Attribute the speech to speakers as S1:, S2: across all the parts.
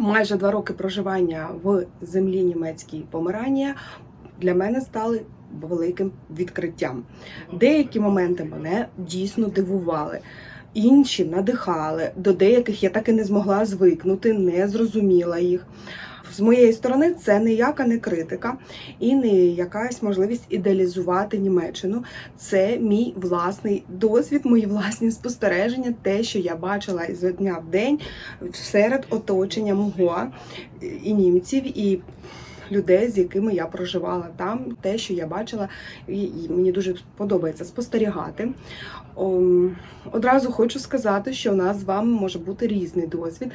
S1: майже два роки проживання в землі німецькій Померанія для мене стали великим відкриттям. Деякі моменти мене дійсно дивували. Інші надихали, до деяких я так і не змогла звикнути, не зрозуміла їх. З моєї сторони, це ніяка не критика і не якась можливість ідеалізувати Німеччину. Це мій власний досвід, мої власні спостереження, те, що я бачила із дня в день серед оточення мого і німців, і людей, з якими я проживала там, те, що я бачила, і мені дуже подобається спостерігати. Ом, Одразу хочу сказати, що у нас з вами може бути різний досвід,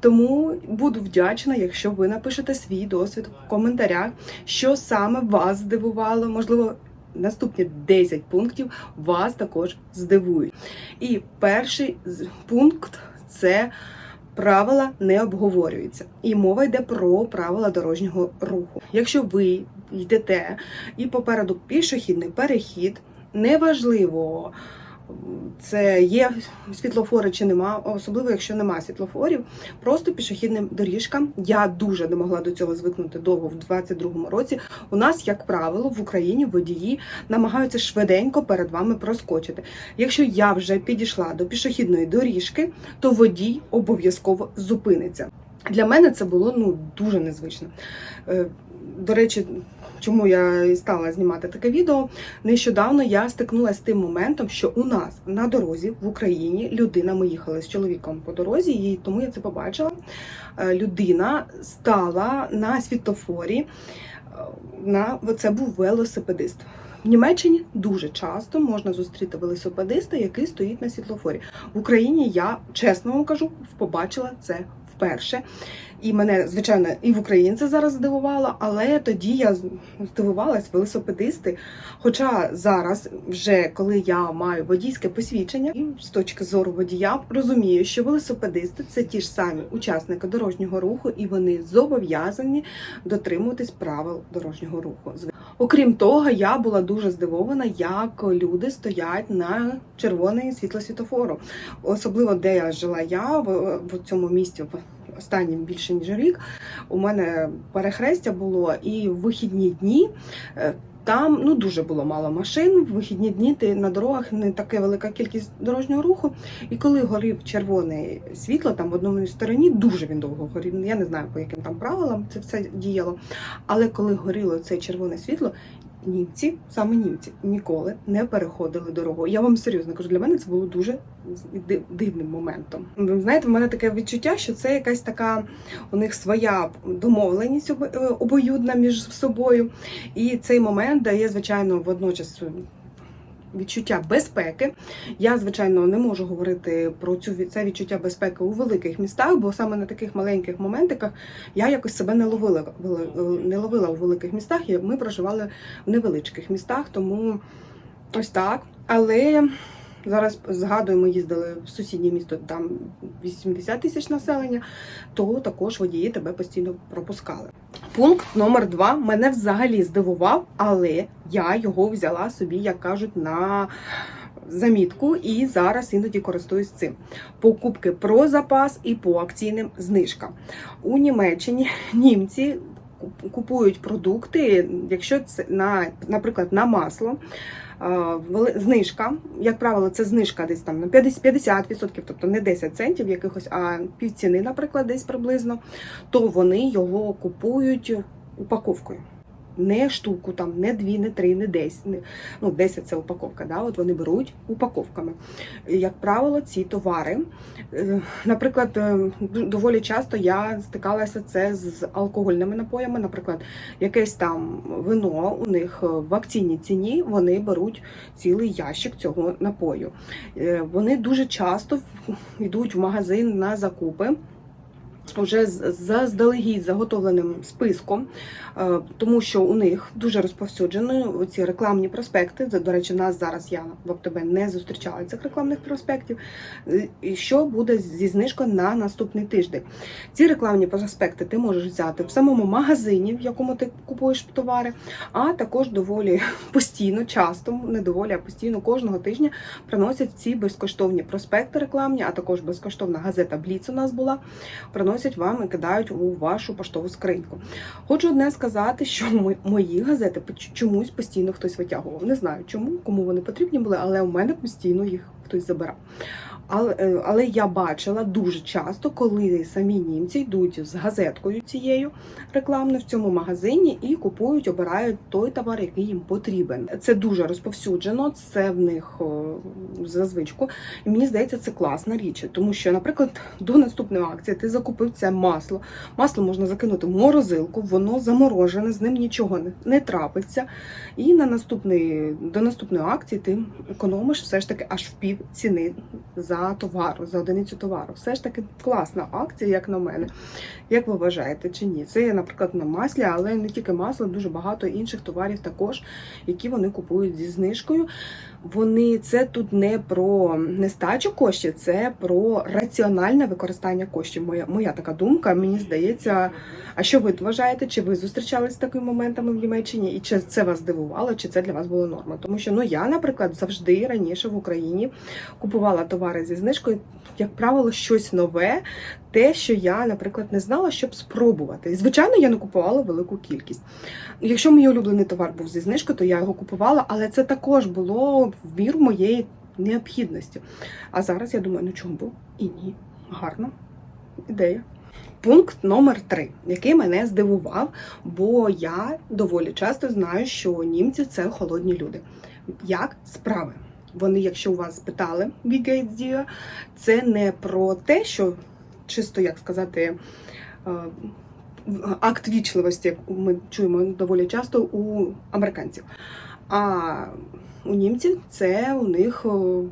S1: тому буду вдячна, якщо ви напишете свій досвід в коментарях, що саме вас здивувало, можливо. Наступні 10 пунктів вас також здивують. І перший пункт це правила не обговорюються. І мова йде про правила дорожнього руху. Якщо ви йдете і попереду пішохідний перехід, неважливо. Це є світлофори чи нема, особливо якщо нема світлофорів, просто пішохідна доріжка. Я дуже не могла до цього звикнути довго в 22-му році. У нас, як правило, в Україні водії намагаються швиденько перед вами проскочити. Якщо я вже підійшла до пішохідної доріжки, то водій обов'язково зупиниться. Для мене це було ну дуже незвично. Е, До речі, чому я стала знімати таке відео? Нещодавно я стикнулася з тим моментом, що у нас на дорозі в Україні людина, ми їхали з чоловіком по дорозі, і тому я це побачила. е, Людина стала на світлофорі. е, На це був велосипедист. В Німеччині дуже часто можна зустріти велосипедиста, який стоїть на світлофорі. В Україні я чесно вам кажу, побачила це вперше. І мене, звичайно, і в Україні це зараз здивувало, але тоді я здивувалась велосипедисти. Хоча зараз, вже коли я маю водійське посвідчення, і з точки зору водія розумію, що велосипедисти це ті ж самі учасники дорожнього руху, і вони зобов'язані дотримуватись правил дорожнього руху. Окрім того, я була дуже здивована, як люди стоять на червоний світло світофору. Особливо де я жила я в, цьому місті останнім більше ніж рік. У мене перехрестя було і в вихідні дні. е, Там ну дуже було мало машин. В вихідні дні ти на дорогах не така велика кількість дорожнього руху. І коли горів червоне світло, там в одному стороні дуже він довго горів. Я не знаю, по яким там правилам це все діяло. Але коли горіло це червоне світло, німці, саме німці, ніколи не переходили дорогу. Я вам серйозно кажу, для мене це було дуже дивним моментом. Ви знаєте, в мене таке відчуття, що це якась така у них своя домовленість е, обоюдна між собою. І цей момент дає, звичайно, водночас. Відчуття безпеки. Я, звичайно, не можу говорити про цю це відчуття безпеки у великих містах, бо саме на таких маленьких моментиках я якось себе не ловила, не ловила у великих містах. Ми проживали в невеличких містах, тому ось так. Але зараз згадую, ми їздили в сусіднє місто, там 80 тисяч населення, то також водії тебе постійно пропускали. Пункт номер два мене взагалі здивував, але я його взяла собі, як кажуть, на замітку і зараз іноді користуюсь цим. Покупки про запас і по акційним знижкам. У Німеччині німці купують продукти, якщо це на, наприклад, на масло. А, Знижка, як правило, це знижка десь там на 50%, 50%, тобто не 10 центів якихось, а півціни, наприклад, десь приблизно, то вони його купують упаковкою. Не штуку, там, не дві, не три, не десять. Не, ну, 10 це упаковка. Да? От вони беруть упаковками. Як правило, ці товари, е, наприклад, е, доволі часто я стикалася це з алкогольними напоями. Наприклад, якесь там вино у них в акційній ціні вони беруть цілий ящик цього напою. Е, Вони дуже часто йдуть в магазин на закупи. Вже заздалегідь заготовленим списком, е, тому що у них дуже розповсюджені ці рекламні проспекти. До речі, нас зараз я в ОКТБ не зустрічала цих рекламних проспектів. Е, що буде зі знижкою на наступний тиждень? Ці рекламні проспекти ти можеш взяти в самому магазині, в якому ти купуєш товари, а також доволі постійно, часто, не доволі, а постійно кожного тижня приносять ці безкоштовні проспекти рекламні, а також безкоштовна газета Бліц у нас була. Приносять вам і кидають у вашу поштову скриньку. Хочу одне сказати, що мо- мої газети чомусь постійно хтось витягував. Не знаю чому, кому вони потрібні були, але у мене постійно їх хтось забирав. Але, е, але я бачила дуже часто, коли самі німці йдуть з газеткою цією рекламною в цьому магазині і купують, обирають той товар, який їм потрібен. Це дуже розповсюджено, це в них о, за звичку. І мені здається, це класна річ, тому що, наприклад, до наступної акції ти закупив це масло. Масло можна закинути в морозилку, воно заморожене, з ним нічого не трапиться. І на наступний, до наступної акції ти економиш все ж таки аж в пів ціни за товару, за одиницю товару. Все ж таки класна акція, як на мене. Як ви вважаєте, чи ні? Це, наприклад, на маслі, але не тільки масло, дуже багато інших товарів також, які вони купують зі знижкою. Вони це тут не про нестачу коштів, це про раціональне використання коштів. Моя моя така думка. Мені здається. А що ви вважаєте? Чи ви зустрічалися з такими моментами в Німеччині? І чи це вас здивувало, чи це для вас було норма? Тому що ну я, наприклад, завжди раніше в Україні купувала товари зі знижкою, як правило, щось нове, те, що я, наприклад, не знала, щоб спробувати. І, звичайно, я не купувала велику кількість. Якщо мій улюблений товар був зі знижкою, то я його купувала, але це також було в міру моєї необхідності. А зараз я думаю, ну чому б і ні. Гарна ідея. Пункт номер три, який мене здивував, бо я доволі часто знаю, що німці це холодні люди. Як справи? Вони, якщо у вас питали Дія, це не про те, що чисто як сказати. е, Акт вічливості, як ми чуємо доволі часто у американців. А у німців це у них, о,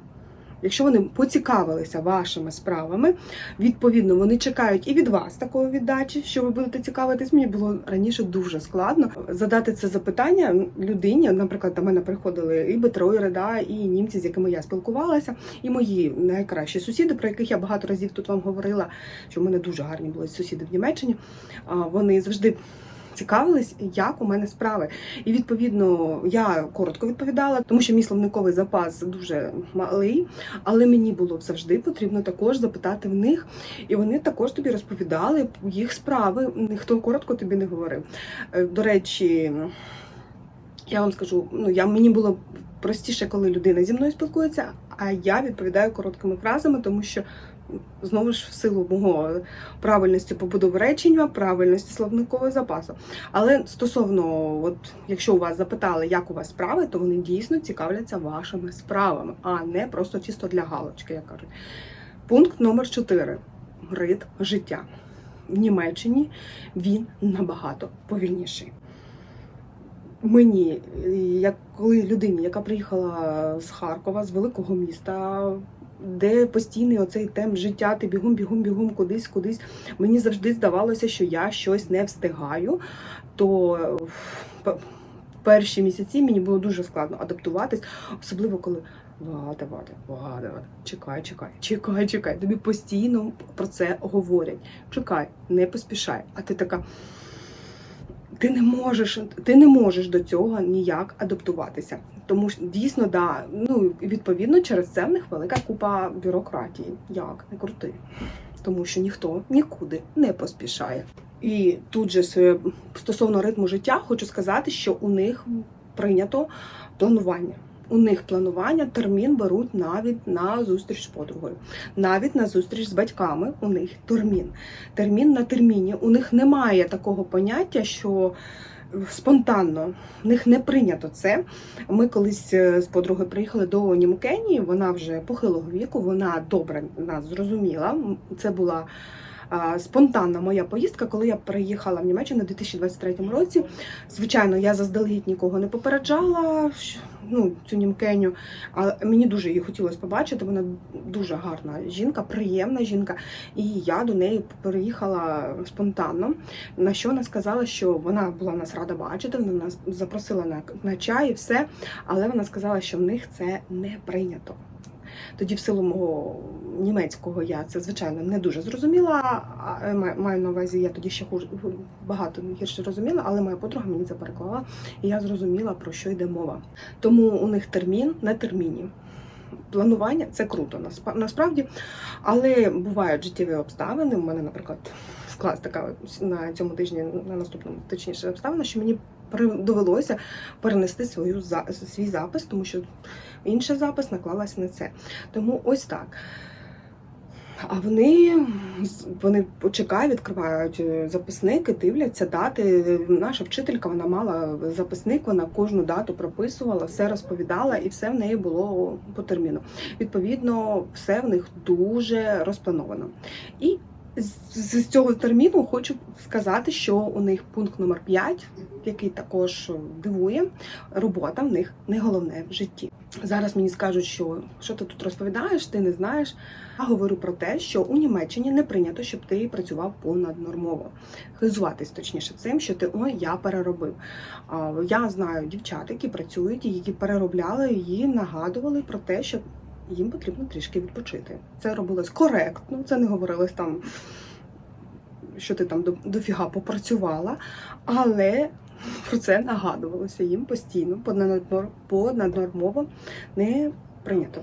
S1: якщо вони поцікавилися вашими справами, відповідно вони чекають і від вас такої віддачі, що ви будете цікавитись. Мені було раніше дуже складно задати це запитання людині. Наприклад, до мене приходили і бетроїри, да, і німці, з якими я спілкувалася, і мої найкращі сусіди, про яких я багато разів тут вам говорила, що в мене дуже гарні були сусіди в Німеччині. Вони завжди. Цікавились, як у мене справи, і відповідно я коротко відповідала, тому що мій словниковий запас дуже малий, але мені було завжди потрібно також запитати в них, і вони також тобі розповідали їх справи. Ніхто коротко тобі не говорив. Е, До речі, я вам скажу, ну я мені було простіше, коли людина зі мною спілкується, а я відповідаю короткими фразами, тому що знову ж в силу мого правильності побудови речення, правильності словникового запасу. Але стосовно, от якщо у вас запитали, як у вас справи, то вони дійсно цікавляться вашими справами, а не просто чисто для галочки, як кажуть. Пункт номер 4. Ритм життя. В Німеччині він набагато повільніший. Мені, як коли людині, яка приїхала з Харкова, з великого міста, де постійний оцей темп життя, ти бігом, бігом, бігом, кудись, кудись. Мені завжди здавалося, що я щось не встигаю. То перші місяці мені було дуже складно адаптуватись, особливо коли. Вада, вада, вада, вада. Чекай, чекай, чекай, чекай. Тобі постійно про це говорять. Чекай, не поспішай. А ти така. Ти не можеш, ти не можеш до цього ніяк адаптуватися. Тому що дійсно, да, ну відповідно, через це в них велика купа бюрократії. Як не крути. Тому що ніхто нікуди не поспішає. І тут же стосовно ритму життя, хочу сказати, що у них прийнято планування. У них планування термін беруть навіть на зустріч з подругою, навіть на зустріч з батьками. У них термін. Термін на терміні. У них немає такого поняття, що спонтанно в них не прийнято це. Ми колись е, з подругою приїхали до Німкені. Вона вже похилого віку, вона добре нас зрозуміла. Це була спонтанна моя поїздка, коли я приїхала в Німеччину у 2023 році. Звичайно, я заздалегідь нікого не попереджала. Ну, цю німкеню, але мені дуже її хотілося побачити. Вона дуже гарна жінка, приємна жінка. І я до неї приїхала спонтанно. На що вона сказала, що вона була нас рада бачити, вона нас запросила на, на чай і все, але вона сказала, що в них це не прийнято. Тоді, в силу мого німецького, я це звичайно не дуже зрозуміла. е, ма- Маю на увазі, я тоді ще хуже багато гірше розуміла, але моя подруга мені це переклала, і я зрозуміла, про що йде мова. Тому у них термін на терміні. планування це круто насправді. Але бувають життєві обставини. У мене, наприклад, склалась така на цьому тижні, на наступному точніше обставина, що мені довелося перенести свою свій запис, тому що інший запис наклалась на це. Тому ось так. А вони, вони чекають, відкривають записники, дивляться дати. Наша вчителька вона мала записник, вона кожну дату прописувала, все розповідала, і все в неї було по терміну. Відповідно, все в них дуже розплановано. І з цього терміну хочу сказати, що у них пункт номер 5, який також дивує, робота в них не головне в житті. Зараз мені скажуть, що що ти тут розповідаєш, ти не знаєш. Я говорю про те, що у Німеччині не прийнято, щоб ти працював понаднормово. Хизуватись точніше цим, що ти ой, я переробив. Я знаю дівчат, які працюють які переробляли і нагадували про те, що їм потрібно трішки відпочити. Це робилось коректно, це не говорилось там, що ти там до- дофіга попрацювала, але про це нагадувалося їм постійно, понаднормово не прийнято.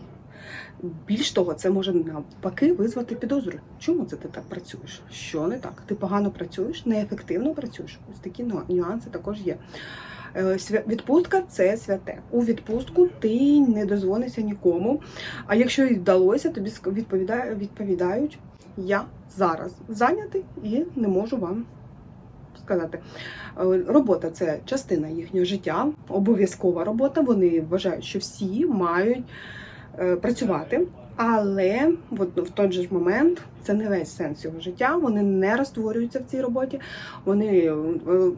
S1: Більш того, це може навпаки визвати підозру. Чому це ти так працюєш? Що не так? Ти погано працюєш, неефективно працюєш. Ось такі нюанси також є. Е, Відпустка це святе. У відпустку ти не дозвонишся нікому. А якщо і вдалося, тобі відповідають: я зараз зайнятий і не можу вам сказати. Е, Робота це частина їхнього життя, обов'язкова робота. Вони вважають, що всі мають е, працювати. Але в, той же момент це не весь сенс його життя. Вони не розтворюються в цій роботі. Вони е,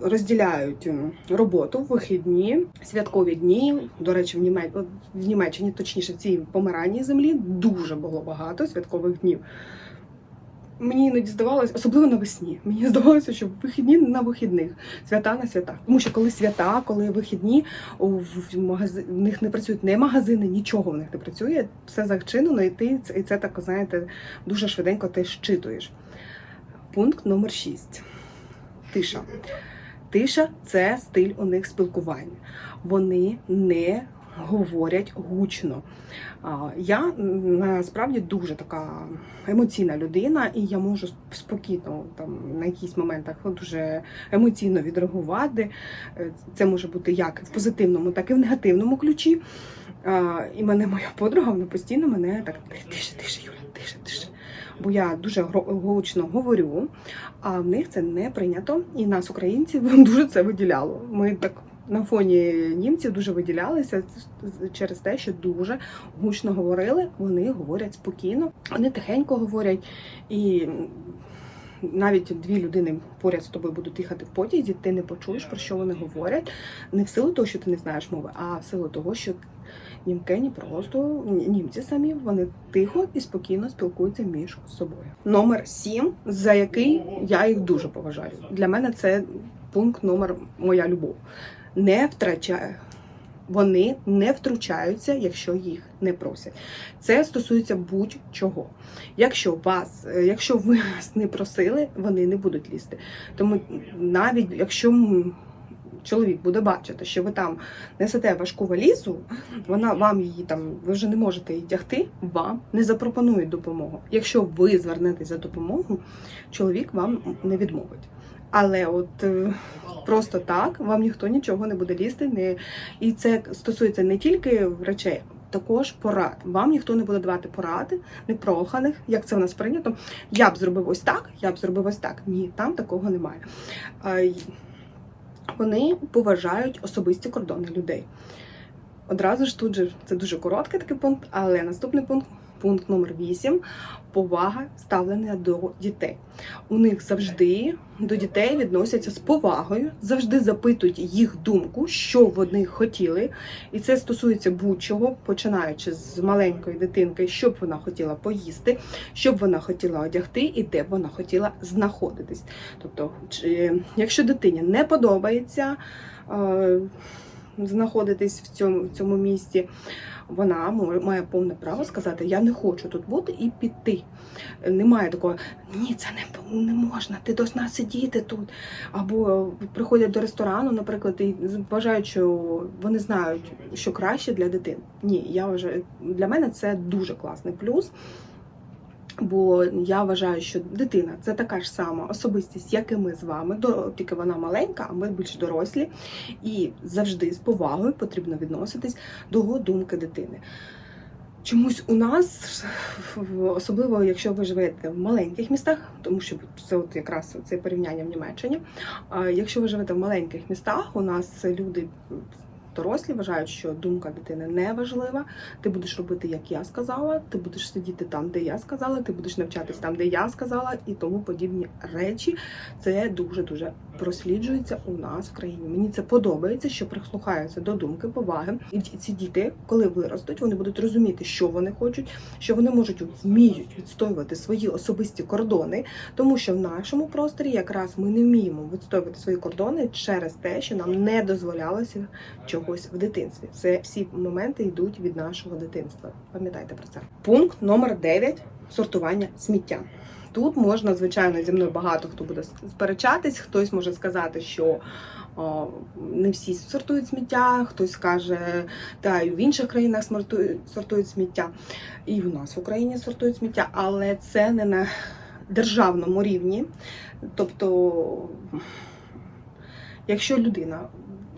S1: розділяють роботу, вихідні, святкові дні. До речі, в, Німеччині, в Німеччині, точніше, в цій помираній землі дуже було багато святкових днів. Мені іноді здавалося, особливо навесні. Мені здавалося, що вихідні на вихідних, свята на святах. Тому що коли свята, коли вихідні, в, магази... в них не працюють не магазини, нічого в них не працює. Все зачинено, і ти і це так, знаєте, дуже швиденько ти щитуєш. Пункт номер 6. Тиша. Тиша це стиль у них спілкування. Вони не говорять гучно. Я насправді дуже така емоційна людина, і я можу спокійно там на якісь моментах дуже емоційно відреагувати. Е, Це може бути як в позитивному, так і в негативному ключі. І мене моя подруга вона постійно мене так тише, тише, Юля, тише, тише. Бо я дуже гучно говорю, а в них це не прийнято. І нас, українців, дуже це виділяло. Ми так на фоні німців дуже виділялися через те, що дуже гучно говорили. Вони говорять спокійно, вони тихенько говорять і. Навіть дві людини поряд з тобою будуть їхати в потязі, ти не почуєш, про що вони говорять. Не в силу того, що ти не знаєш мови, а в силу того, що німкені просто німці самі вони тихо і спокійно спілкуються між собою. Номер сім, за який я їх дуже поважаю. Для мене це пункт номер моя любов. Не втрачає. Вони не втручаються, якщо їх не просять. Це стосується будь-чого. Якщо вас, е, якщо ви вас не просили, вони не будуть лізти. Тому навіть якщо чоловік буде бачити, що ви там несете важку валізу, вона вам її там, ви вже не можете її тягти, вам не запропонують допомогу. Якщо ви звернетесь за допомогою, чоловік вам не відмовить. Але от е, просто так вам ніхто нічого не буде лізти. Не... І це стосується не тільки речей, також порад. Вам ніхто не буде давати поради, непроханих, як це в нас прийнято. Я б зробив ось так, я б зробив ось так. Ні, там такого немає. Вони поважають особисті кордони людей. Одразу ж тут же це дуже короткий такий пункт, але наступний пункт, пункт номер 8 повага ставлення до дітей. У них завжди до дітей відносяться з повагою, завжди запитують їх думку, що вони хотіли. І це стосується будь-чого, починаючи з маленької дитинки, що б вона хотіла поїсти, що б вона хотіла одягти і де б вона хотіла знаходитись. Тобто, якщо дитині не подобається. Знаходитись в цьому, в цьому місті, вона має повне право сказати: Я не хочу тут бути і піти. Немає такого, ні, це не, не можна, ти должна сидіти тут. Або приходять до ресторану, наприклад, і вважають, що вони знають, що краще для дитини. Ні, я вважаю, для мене це дуже класний плюс. Бо я вважаю, що дитина це така ж сама особистість, як і ми з вами, до- тільки вона маленька, а ми більш дорослі. І завжди з повагою потрібно відноситись до думки дитини. Чомусь у нас, особливо якщо ви живете в маленьких містах, тому що це от якраз це порівняння в Німеччині. Якщо ви живете в маленьких містах, у нас люди дорослі вважають, що думка дитини не важлива. Ти будеш робити, як я сказала, ти будеш сидіти там, де я сказала, ти будеш навчатись там, де я сказала, і тому подібні речі. Це дуже дуже просліджується у нас в країні. Мені це подобається, що прислухаються до думки, поваги. І ці- діти, коли виростуть, вони будуть розуміти, що вони хочуть, що вони можуть вміють відстоювати свої особисті кордони, тому що в нашому просторі якраз ми не вміємо відстоювати свої кордони через те, що нам не дозволялося чогось в дитинстві. Це всі моменти йдуть від нашого дитинства. Пам'ятайте про це. Пункт номер 9 – сортування сміття. Тут можна, звичайно, зі мною багато хто буде сперечатись, хтось може сказати, що о, не всі сортують сміття, хтось скаже, та і в інших країнах смартують- сортують сміття, і в нас в Україні сортують сміття, але це не на державному рівні. Тобто, якщо людина,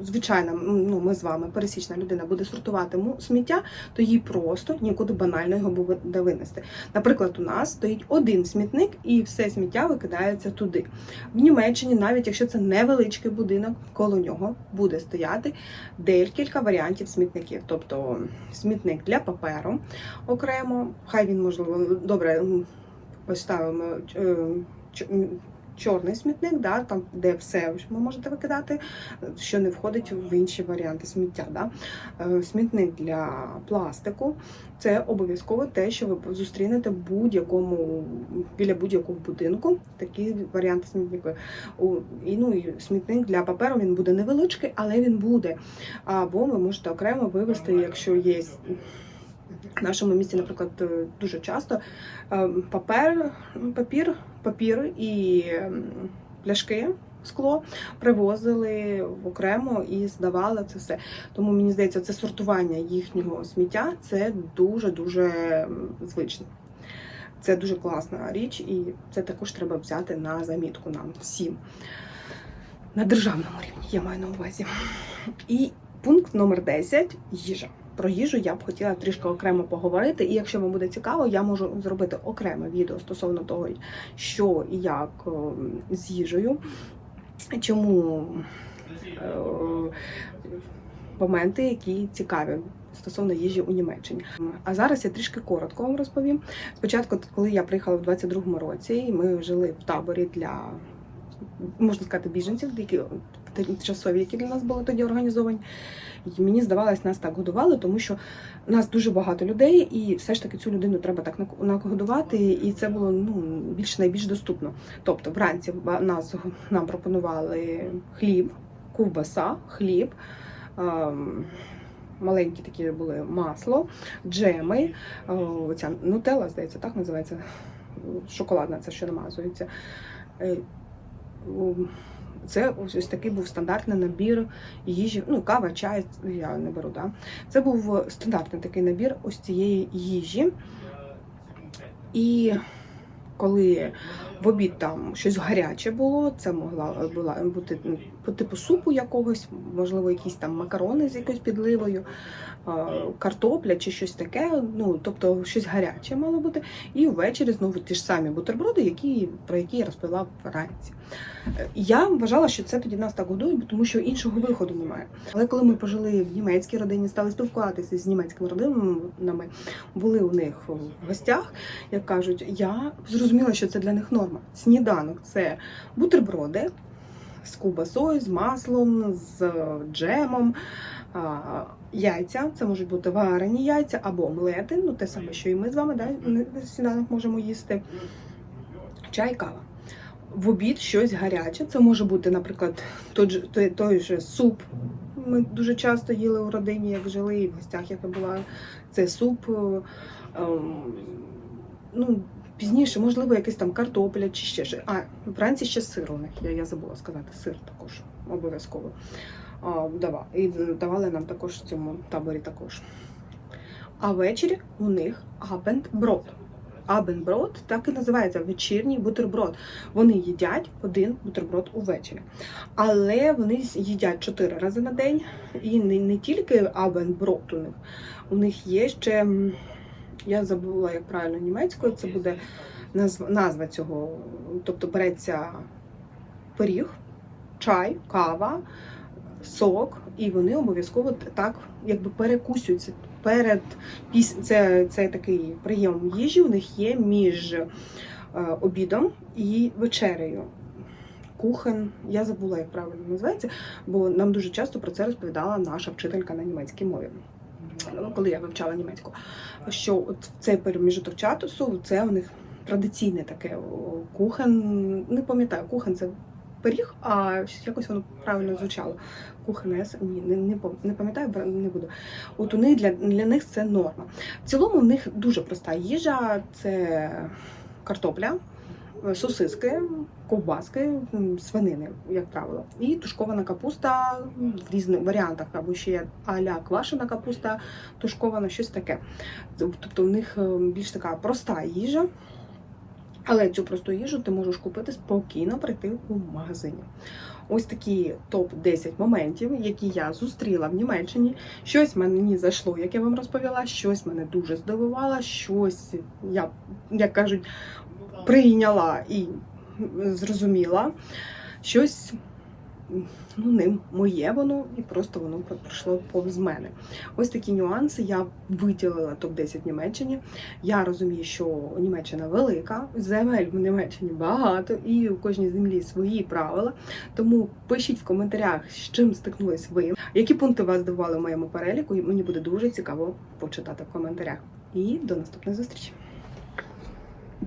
S1: звичайна, ну ми з вами, пересічна людина, буде сортувати сміття, то їй просто нікуди банально його буде винести. Наприклад, у нас стоїть один смітник, і все сміття викидається туди. В Німеччині, навіть якщо це невеличкий будинок, коло нього буде стояти декілька варіантів смітників. Тобто смітник для паперу окремо, хай він можливо добре поставимо чорний смітник, да, там де все ви можете викидати, що не входить в інші варіанти сміття. Да. Е, Смітник для пластику це обов'язково те, що ви зустрінете будь-якому біля будь-якого будинку. Такі варіанти смітника. І ну і смітник для паперу він буде невеличкий, але він буде. Або ви можете окремо вивести, якщо є. В нашому місті, наприклад, е, дуже часто е, папер, папір, папір і пляшки. Скло привозили окремо і здавали це все. Тому мені здається, це сортування їхнього сміття це дуже дуже звично. Це дуже класна річ, і це також треба взяти на замітку нам всім. На державному рівні я маю на увазі. І пункт номер 10 їжа. Про їжу я б хотіла трішки окремо поговорити. І якщо вам буде цікаво, я можу зробити окреме відео стосовно того, що і як е, з їжею, чому е, моменти, які цікаві стосовно їжі у Німеччині. А зараз я трішки коротко вам розповім. Спочатку, коли я приїхала в 22-му році, ми жили в таборі для можна сказати біженців, які тимчасові, які для нас були тоді організовані. І мені здавалось, нас так годували, тому що нас дуже багато людей, і все ж таки цю людину треба так нагодувати, і це було ну більш найбільш доступно. Тобто, вранці нас нам пропонували хліб, ковбаса, хліб. Маленькі такі були масло, джеми, е, оця нутелла, здається, так називається. Шоколадна, це що намазується. Е, Це ось, ось такий був стандартний набір їжі. Ну, кава, чай я не беру. Да? Це був стандартний такий набір ось цієї їжі. І коли в обід там щось гаряче було, це могла була бути ну, по типу супу якогось, можливо, якісь там макарони з якоюсь підливою, картопля чи щось таке. Ну, тобто щось гаряче мало бути. І ввечері знову ті ж самі бутерброди, які, про які я розповіла вранці. Е, Я вважала, що це тоді нас так годують, тому що іншого виходу немає. Але коли ми пожили в німецькій родині, стали спілкуватися з німецькими родинами, були у них в гостях, як кажуть, я зрозуміла, що це для них норма. Сніданок це бутерброди з ковбасою, з маслом, з джемом. Яйця, це можуть бути варені яйця або омлети, ну те саме, що і ми з вами да, на сніданок можемо їсти. Чай, кава. В обід щось гаряче. Це може бути, наприклад, той, той, той же суп Ми дуже часто їли у родині, як жили, і в гостях, як я була. Це суп. е, ем, ну, пізніше, можливо, якась там картопля чи ще щось. А, вранці ще сир у них. Я, я забула сказати, сир також обов'язково. А, дава- і давали нам також в цьому таборі також. А ввечері у них абендброд. Абенброд так і називається вечірній бутерброд. Вони їдять один бутерброд увечері. Але вони їдять чотири рази на день. І не, не тільки абенброд у них. У них є ще, я забула, як правильно німецькою, це буде назва, цього. Тобто береться пиріг, чай, кава, сок, і вони обов'язково так якби перекусюються. Перед це, це такий прийом їжі у них є між е, обідом і вечерею. Кухен, я забула, як правильно називається, бо нам дуже часто про це розповідала наша вчителька на німецькій мові. Ну, Коли я вивчала німецьку, що от цей проміжуток часу це у них традиційне таке кухен. Не пам'ятаю, кухен це пиріг, а якось воно правильно звучало. Кухенес, ні, не, не, не пам'ятаю, не буду. От у них для, для них це норма. В цілому в них дуже проста їжа: це картопля, сосиски, ковбаски, свинини, як правило, і тушкована капуста в різних варіантах, або ще а-ля квашена капуста, тушкована, щось таке. Тобто в них е, більш така проста їжа. Але цю просту їжу ти можеш купити спокійно прийти у магазині. Ось такі топ-10 моментів, які я зустріла в Німеччині. Щось мені зайшло, як я вам розповіла, щось мене дуже здивувало, щось я, як кажуть, прийняла і зрозуміла. Щось ну, не моє воно, і просто воно пройшло повз мене. Ось такі нюанси я виділила топ-10 в Німеччині. Я розумію, що Німеччина велика, земель в Німеччині багато, і у кожній землі свої правила. Тому пишіть в коментарях, з чим стикнулись ви, які пункти вас здивували в моєму переліку, і мені буде дуже цікаво почитати в коментарях. І до наступної зустрічі!